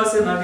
Спаси на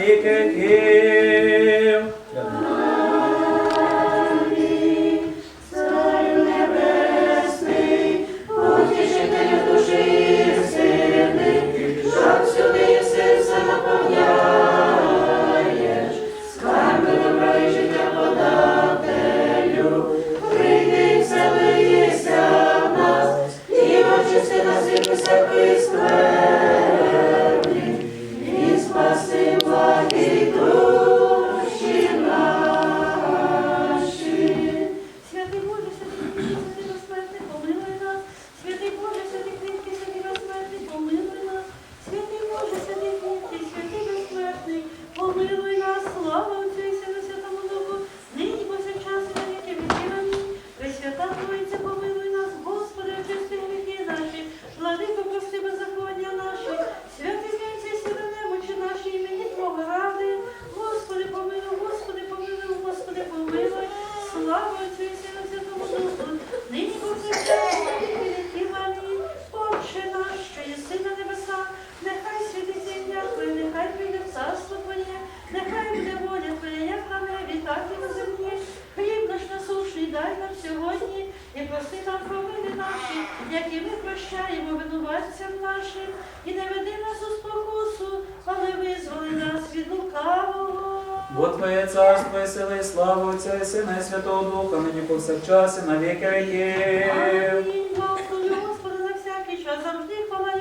Святого Духа, нині повсякчас і на віки віків. Амінь. Благослови Господа на всякий час, завжди хвала.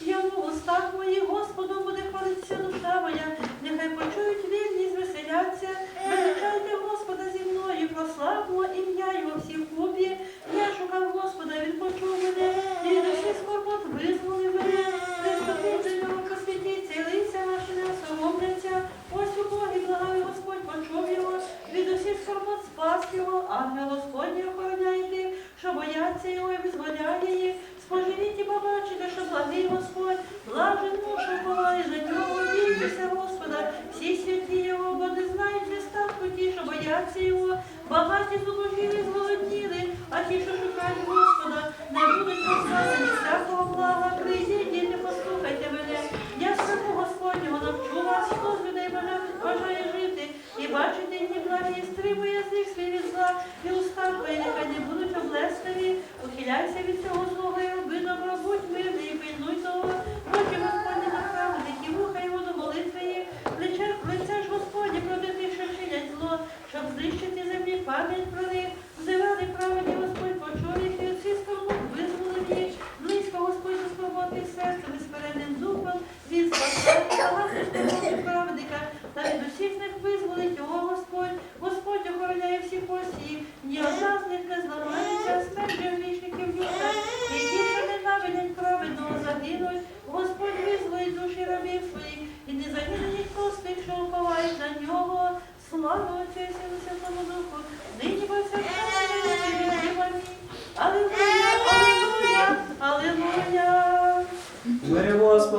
Йому в устах моїх, Господу буде хвалитися душа моя. Нехай почують вільні, звеселяться. Величайте Господа зі мною, прославмо ім'я Його всі в клубі. Я шукав Господа, Він почув мене, і від усіх скорбот визволив спас його, ангел Господній охороняє що бояться його і визволяє їх. Споживіть і побачите, що благий Господь, блажен муж, ховає на нього, бійтеся Господа, всі святі його, бо не знають нестатку ті, що бояться його, багаті зубожілі зголодніли, а ті, що шукають Господа, не будуть позбавлені всякого блага. Прийдіть, діти, послухайте мене.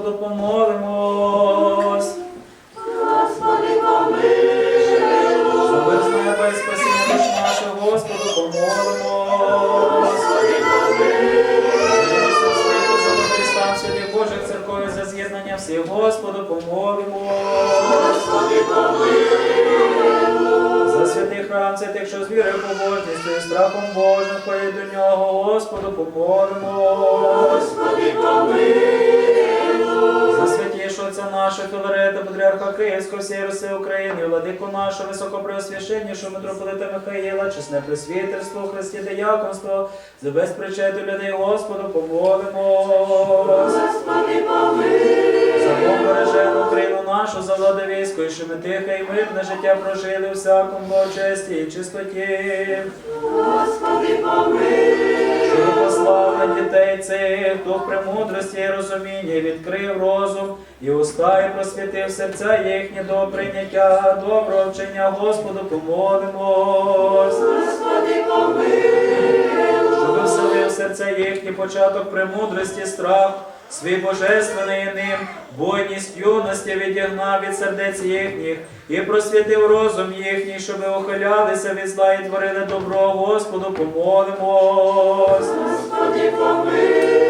Господу помолимось. Господи, помилуй. Щоб неба і спасіння душ наших, Господу помолимось. Господи, помилуй. Стан святих Божих церков за з'єднання всіх, Господу помолимось. Господи, помилуй. За святий храм святих, що з вірою побожністю і страхом Божим Руси України, владику нашого високопреосвященнішого митрополита Михаїла, чесне пресвітерство, у Христі дияконство, за безпричету людей Господу помолимось. Господи, помилуй. За Бог Україну нашу, за влади військо, і щоб ми тихе і мирне життя прожили всякому благочесті і чистоті. Господи, помилуй. Послав на дітей цих, дух премудрості і розуміння, відкрив розум, і уста, і просвітив серця їхні до прийняття, доброго вчення Господу помолимось. Господи, помилуй. Щоб вселив серця їхні початок премудрості, страх, Свій божественний ним бойність юності відігнав від сердець їхніх і просвітив розум їхній, щоб ухилялися від зла і творили добро, Господу, помолимось. Господи, помилуй.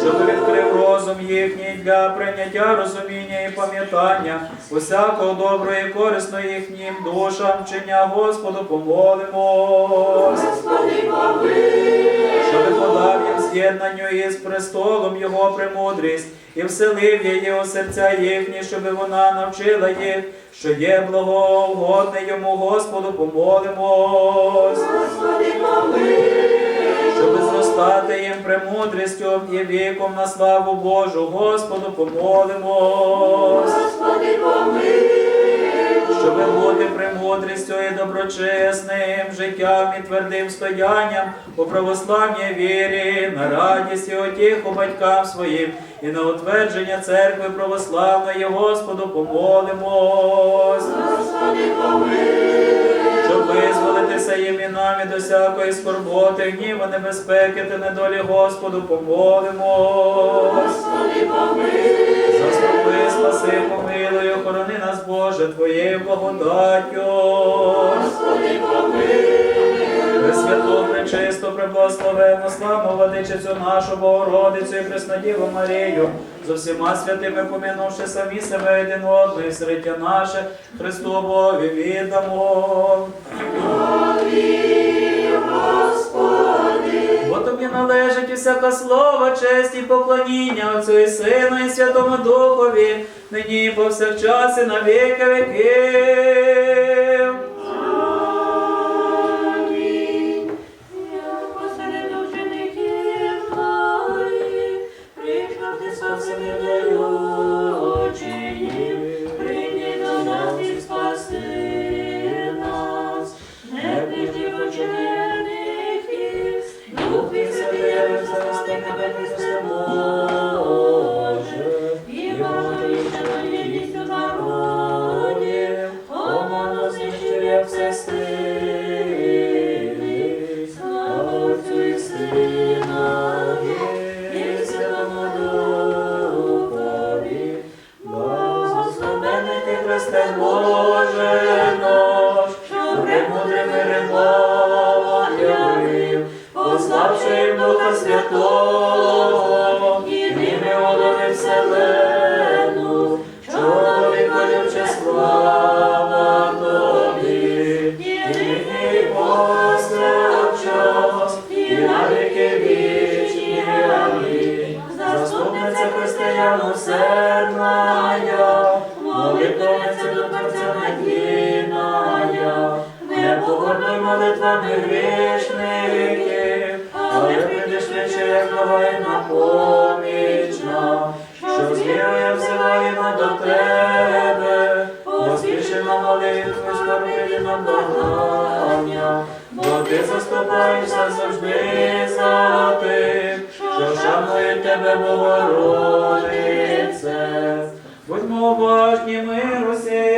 Щоби відкрив розум їхній для прийняття розуміння і пам'ятання, усякого доброго і корисного їхнім душам вчення, Господу, помолимось. Господи, помилуй. Щоби подав воз'єднанню із престолом Його премудрість, і вселив її у серця їхні, щоби вона навчила їх, що є благогодне йому, Господу, помолимось, Господи, щоби зростати їм премудрістю і віком на славу Божу, Господу, помолимось, Господи, помилуй. Щоб бути премудрістю і доброчесним життям і твердим стоянням у православній вірі, на радість і отіху батькам своїм, і на утвердження церкви православної, Господу помолимось. Господи, щоб визволитися їм і нам від усякої скорботи, гніва, небезпеки та недолі, Господу помолимо. Господи, помилуй. Заспокой, спаси, помилуй охорони нас, Боже, Твоєю благодаттю. Господи, помилуй. Пресвяту, пречисту, преблагословенну, славну владичицю нашу Богородицю і Преснодіву Марію, за всіма святими, помінувши самі себе один одного, і середтя наше, Христу Бові віддамо. Амінь. належить усяка слова, честь і поклоніння Отцю і Сину, і Святому Духові, нині і повсякчас, і на віки віки. manhã você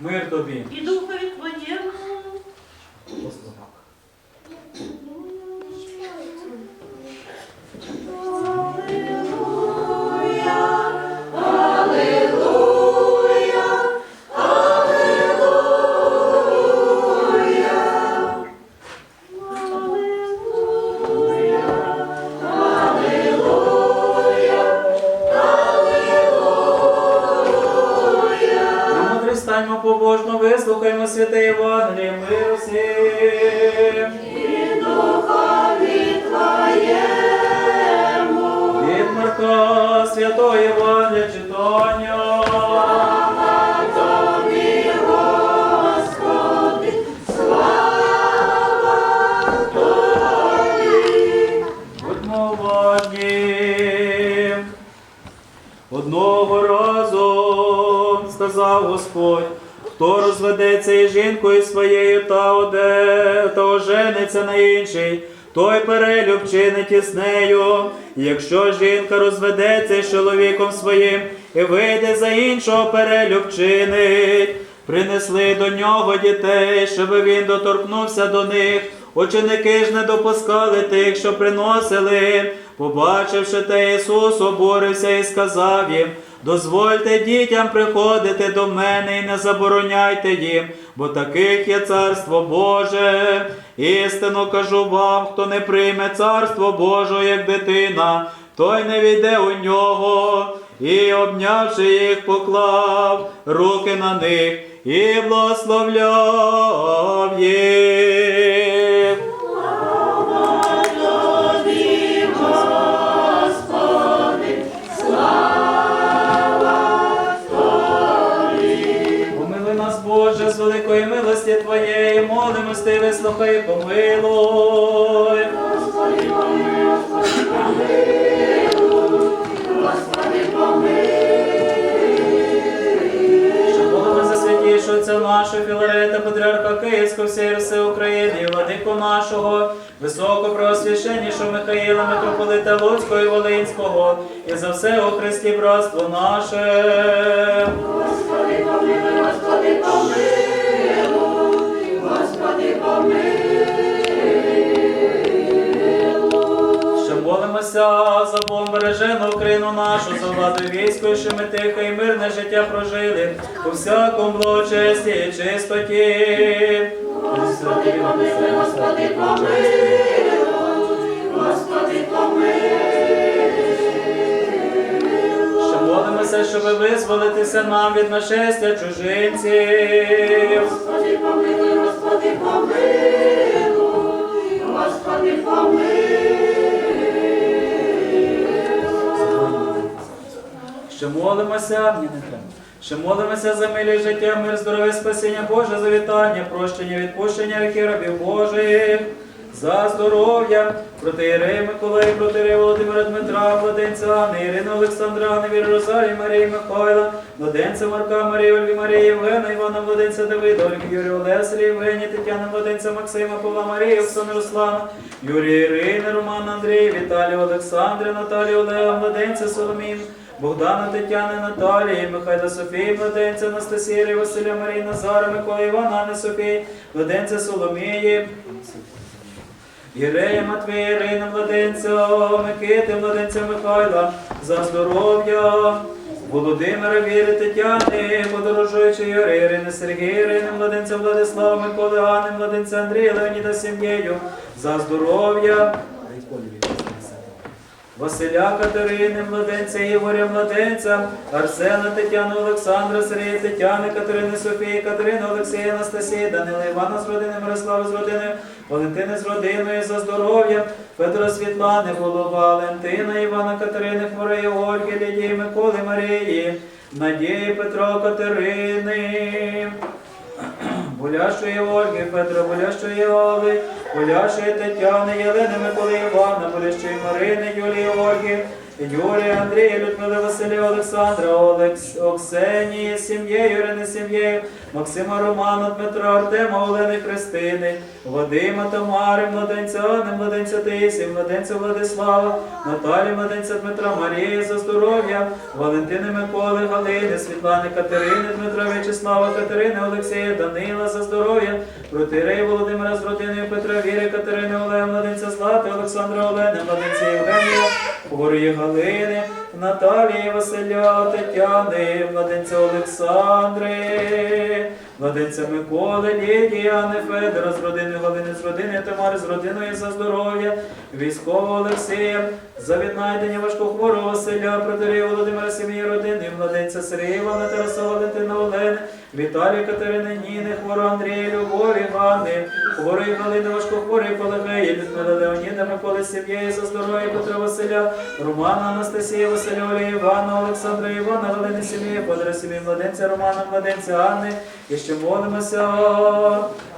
Мир тобі. і духові сказав Господь, хто розведеться із жінкою своєю та, оде, та ожениться на іншій, той перелюб чинить із нею. Якщо жінка розведеться з чоловіком своїм і вийде за іншого перелюб чинить, принесли до нього дітей, щоб він доторкнувся до них. Ученики ж не допускали тих, що приносили. Побачивши те, Ісус обурився і сказав їм: дозвольте дітям приходити до мене і не забороняйте їм, бо таких є царство Боже. Істинно кажу вам, хто не прийме царство Божого, як дитина, той не війде у нього. І, обнявши їх, поклав руки на них і благословляв їх. Ти, вислухай, і помилуй. Що молимо за святішого отця нашого Філарета, патріарха Київського, всієї Руси України, і владику нашого, високопреосвященнішого Михаїла, митрополита Луцького і Волинського, і за все у Христі братство наше. Бережену Україну нашу, за владу військо, що ми тихе і мирне життя прожили, у всякому благочесті і чистоті. Господи, помилуй, Господи, помилуй, Господи, помилуй. Що молимося, щоб визволитися нам від нашестя чужинців. Господи, помилуй, Господи, помилуй, Господи, помилуй. Що молимося. Що молимося за милі життя, мир, здоров'я, спасіння Боже, за вітання, прощення, відпущення гріхів рабів Божих, за здоров'я, проти Ірини Миколаї, проти Володимира Дмитра, Владенця Анни, Ірини Олександра, Невіри Розалії, Марії Михайла, Владенця Марка, Марії Ольги, Марії Євгена, Івана Владенця Давида, Ольги Юрія Олеселі, Євгенії, Тетяни Владенця Максима, Павла Марії, Оксани Руслана, Юрія Ірини, Романа Андрія, Віталія Олександра, Наталія Олега, Владенця Соломін, Богдана Тетяни Наталії, Михайла Софії, Владенця Анастасії, Василя Марії Назара, Микола Івана, Анни Софії, Владенця Соломії, Єрея Матвія, Ірина Владенця, Микити, Владенця Михайла, за здоров'я, Володимира Віри Тетяни, подорожуючої Ірини Сергія, Ірини Владенця Владислава, Миколи Ганни, Владенця Андрія, Леоніда Сім'єю, за здоров'я. Василя Катерини, Младенця, Ігоря Младенця, Арсена, Тетяни, Олександра, Сергія, Тетяни, Катерини, Софії, Катерини, Олексія, Анастасії, Данила, Івана з родини, Мирослава з родини, Валентини з родиною за здоров'я, Петра Світлани, голова, Валентина, Івана Катерини, Хворої, Ольги, Лідії, Миколи, Марії, Надії, Петра, Катерини. Боляшої Ольги, Петра, Боляшої Али, Буляшої Тетяни, Єлени, Миколи Івана, Боляшої Марини, Юлії Ольги, Юрія, Андрія, Людмили, Василя, Олександра, Олекс, Оксенії, сім'єю, Ірини, сім'єю, Максима, Романа, Дмитра, Артема, Олени, Христини, Вадима, Тамари, младенця Анни, младенця Таїсі, младенця Владислава, Наталі, младенця Дмитра, Марії за здоров'я, Валентини, Миколи, Галини, Світлани, Катерини, Дмитра, В'ячеслава, Катерини, Олексія, Данила за здоров'я, Протирей Володимира з родиною Петра, Віри, Катерини, Олега, младенця Злати, Олександра Олени, младенця Євгенія, Хворої Галини, Наталії, Василя, Тетяни, младенця Олександри, младенця Миколи, Лідії, Анни, Федора з родиною Галини, з родини Тамари, з родиною за здоров'я, військового Олексія, за віднайдення важкохворого Василя, Протирія Володимира сім'ї родини, младенця Сергія Івана, Тараса Валентина Олени, Віталія Катерини, Ніни, хворого Андрія, Любові, Ганни, хворої Галини, важкохворої Пелагеї, Людмила Леоніда, Миколи з сім'єю за здоров'я Петра Василя, Романа Анастасія, Василя Олія, Івана, Олександра Івана, Галини сім'ї, Федора сім'ї, младенця Романа, младенця Анни, і ще молимося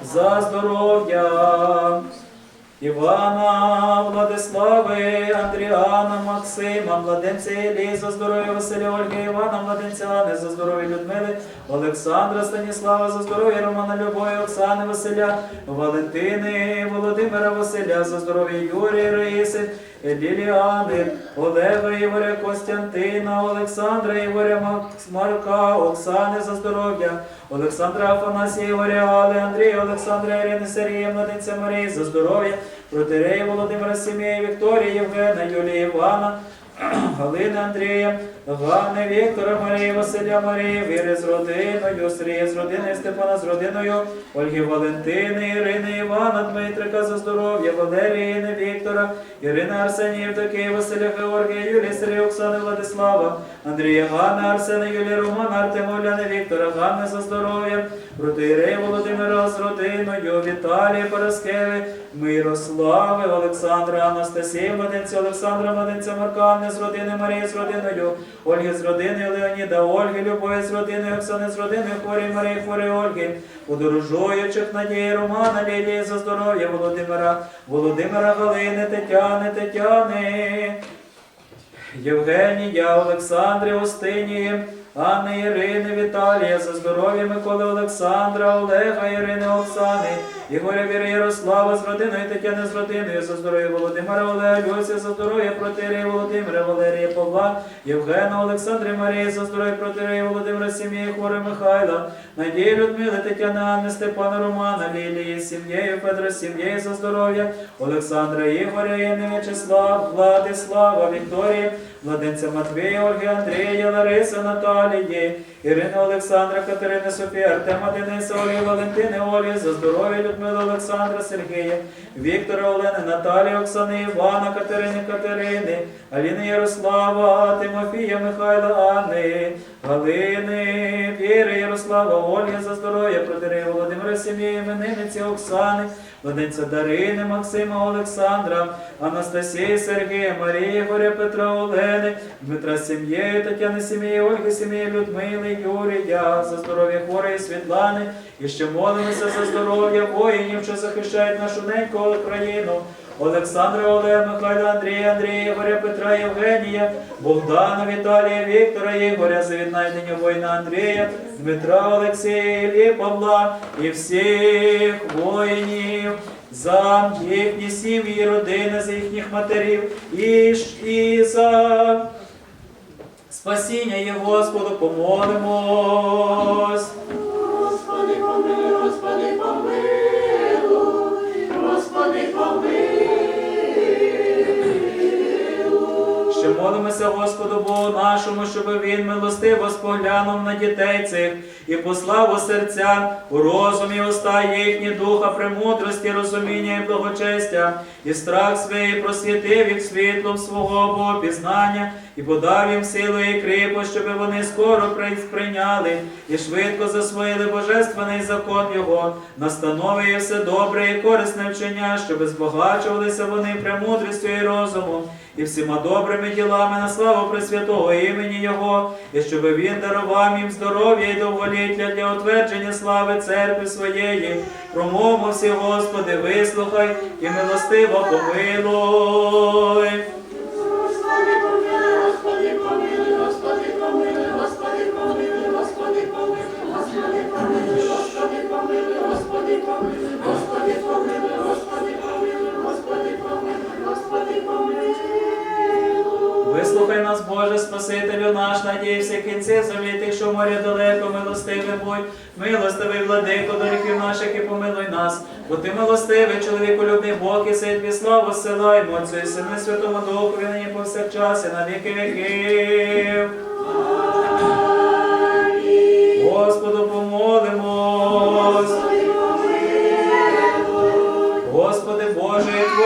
за здоров'я. Івана, Владислави, Андріана, Максима, младенця Іллі, за здоров'я Василя Ольги, Івана, младенця Анни, за здоров'я Людмили, Олександра, Станіслава, за здоров'я Романа Любові, Оксани, Василя, Валентини, Володимира Василя, за здоров'я Юрія Раїси, Ліліани, Олега Ігоря, Костянтина, Олександра Ігоря, Марка, Оксани за здоров'я, Олександра Афанасія Ігоря, Андрія, Олександра Ірини, Сергія, Младенця Марії за здоров'я, протереї Володимира Сім'ї, Вікторії, Євгена, Юлії Івана, Галини Андрія, Ганни, Віктора, Марії, Василя Марії, Віри з родиною, Сергія з родиною, Степана з родиною, Ольги Валентини, Ірини, Івана, Дмитрика за здоров'я, Валерії, Ірини, Віктора, Ірина Арсенія, Євдокія, Василя Георгія, Юлії, Сергія, Оксани, Владислава, Андрія, Ганна, Арсена, Юлія, Романа, Артема, Оляни, Віктора, Ганни за здоров'я, Протирея Володимира з родиною, Віталія, Параскеви, Мирослави, Олександра, Анастасія, младенця Олександра, младенця Марка, з родини, Марії з родиною, Ольги з родиною, Леоніда, Ольги, Любові з родиною, Оксани з родиною, Хворі Марії, Хворі Ольги, подорожуючих Надії, Романа, Лілії за здоров'я Володимира, Володимира Галини, Тетяни, Тетяни, Євгенія, Олександри, Остинії, Анни, Ірини, Віталія, за здоров'я Миколи Олександра, Олега, Ірини, Оксани, Ігоря Віри, Ярослава з родиною, Тетяни з родиною, за здоров'я Володимира, Олега, Люся, за здоров'я Протирія Володимира, Валерія Павла, Євгена, Олександри, Марії, за здоров'я Протирія Володимира, сім'ї, Хвори Михайла, Надії, Людмили, Тетяни, Анни, Степана, Романа, Лілії, сім'єю, Петра, сім'єю, за здоров'я, Олександра, Ігоря, Інни, В'ячеслав, Владислава, Вікторії, Младенця Матвія, Ольги, Андрія, Лариси, Наталії, Ірини, Олександра, Катерини, Софія, Артема, Дениса, Олі, Валентини, Олі, за здоров'я Людмила, Олександра, Сергія, Віктора, Олени, Наталії, Оксани, Івана, Катерини, Катерини, Аліни, Ярослава, Тимофія, Михайла, Анни, Галини, Віри, Ярослава, Ольги, за здоров'я, Протирея Володимира, сім'ї, іменинниці, Оксани, Владенця Дарини, Максима, Олександра, Анастасії, Сергія, Марії, Горя, Петра, Олени, Дмитра з сім'єю, Тетяни сім'ї, Ольги, сім'ї, Людмили, Юрія, за здоров'я хворої Світлани, і ще молимося за здоров'я воїнів, що захищають нашу неньку Україну. Олександра, Олега, Михайла, Андрія, Андрія, Ігоря, Петра, Євгенія, Богдана, Віталія, Віктора, Ігоря, за віднайдення воїна Андрія, Дмитра, Олексія, Іллі, Павла і всіх воїнів. За їхні сім'ї, родини, за їхніх матерів і, і за спасіння є Господу помолимось. Помилуй. Молимося Господу Богу нашому, щоб Він милостиво споглянув на дітей цих і послав у серця, у розумі уста їхні духа, премудрості, розуміння і благочестя, і страх свій просвітив їх світлом свого Богопізнання, і подав їм силу і кріпу, щоб вони скоро прийняли і швидко засвоїли божественний закон Його, настанови все добре і корисне вчення, щоб збагачувалися вони премудрістю і розумом, і всіма добрими ділами на славу Пресвятого імені Його, і щоб Він дарував їм здоров'я і довголіття для утвердження слави церкви своєї. Промовмо всі, Господи, вислухай і милостиво. Помилуй, Вислухай нас, Боже, Спасителю наш, надій всі кінці землі, тих, що в морі далеко, милостивий будь, милостивий владико, до гріхів наших і помилуй нас. Бо ти милостивий, чоловіколюбний Бог, і сей твій славу Отцю і Сину і Святому Духу, і нині повсякчас, і на віки віків. Господу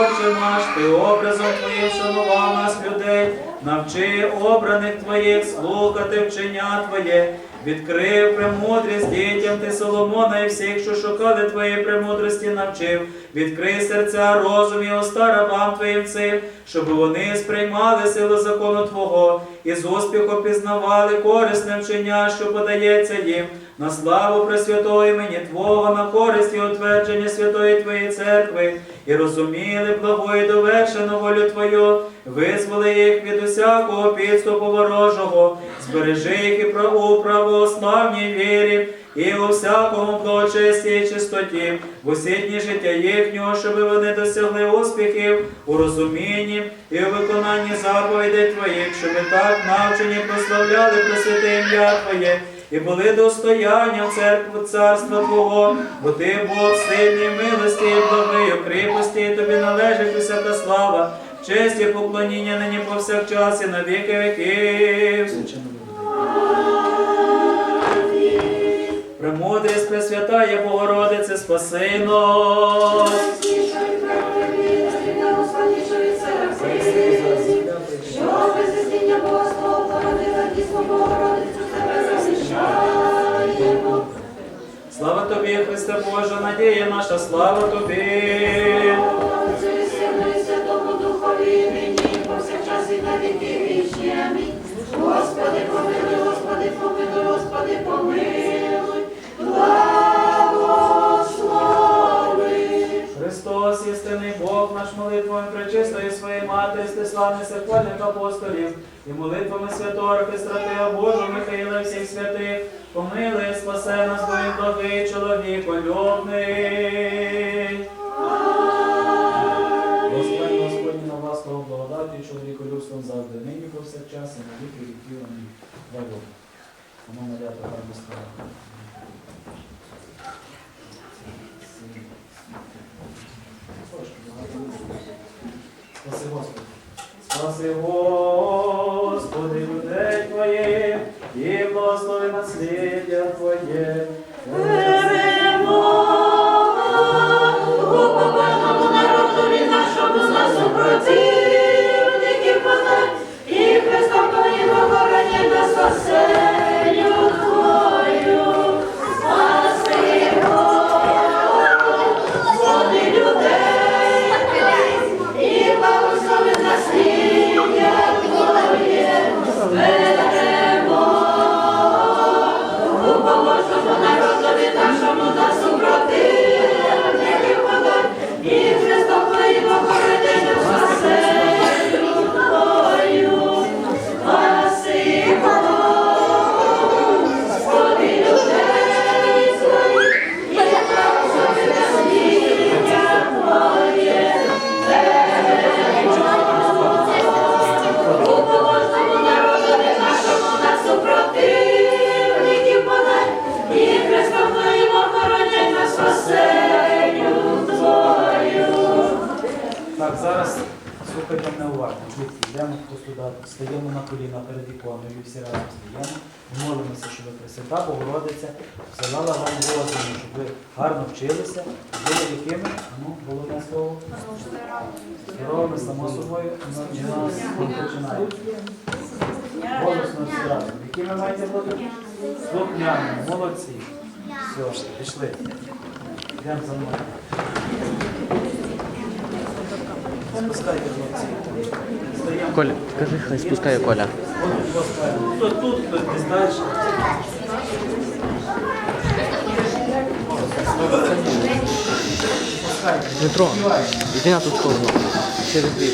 І наш, Ти образом Твоїм шанував нас людей, навчи обраних Твоїх слухати вчення Твоє, відкрив премудрість дітям Ти Соломона і всіх, що шукали Твоєї премудрості, навчив, відкрий серця, розум і уста рабам Твоїм цим, щоб вони сприймали силу закону Твого і з успіху пізнавали корисне вчення, що подається їм на славу Пресвятого імені Твого, на користь і утвердження Святої Твоєї церкви, і розуміли благо і довершену волю Твою, визволи їх від усякого підступу ворожого, збережи їх і праву, право, православній вірі, і у всякому благочесті і чистоті, в усі життя їхнього, щоб вони досягли успіхів у розумінні і у виконанні заповідей Твоїх, щоб так навчені прославляли Пресвяте ім'я Твоє, і були достоянням церкви царства Твого, бо Ти Бог сильний, милості і благий, у кріпості, і тобі належить усяка слава, честь і поклоніння нині повсякчас і на віки віків. Премудрість Пресвятая Богородице, спаси нас. Що беззістіння Богослова породила дійсно Богородицю тебе захищаємо. Слава тобі, Христе Боже, надія наша, слава тобі. Святому Духові, нині повсякчас і на віки вічні. Амінь. Господи, помилуй, Господи, помилуй, Господи, помилуй. Христос, істинний Бог, наш молитвами пречистої своєї матері, стиславних серквальних апостолів, і молитвами святого архистратига Божого Михаїла і всіх святих, помилуй, спасе нас, бо він благий чоловік, любний. Господь Господь на вас того благодаті, чоловіку людством завжди, нині повсякчас, і на віки віків. Дай Бог. Ану, моляти гарно справа. Спаси Господи. Спаси Господи, людей Твоїх, і благослови насліддя Твоє. Упокойному народові нашому за супротивників подай, і Христом Твоїм охороні на спасенню стаємо на коліна перед іконою, всі разом стаємо. Молимося, щоб Пресвята Богородиця всилала вам розуму, щоб ви гарно вчилися, були якими, ну, головне слово, здоровими, само собою, нас починаємо. Голосно всі разом. Якими маєте бути? Слухняними, молодці. Все, пішли. Йдемо за мною. Спускайте, хлопці. Коля, скажи, хай спускає Коля. От, Тут, десь далі. Спускайте. Дмитро, іди на ту сторону. Через дві.